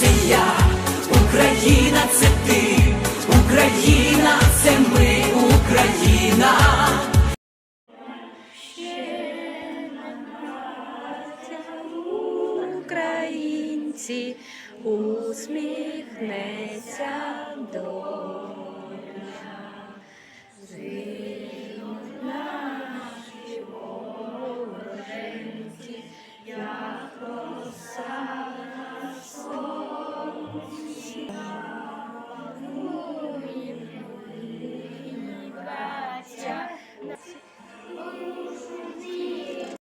це я, Україна це ти, Україна це ми, Україна. Українці усміхнеться доля. Thank.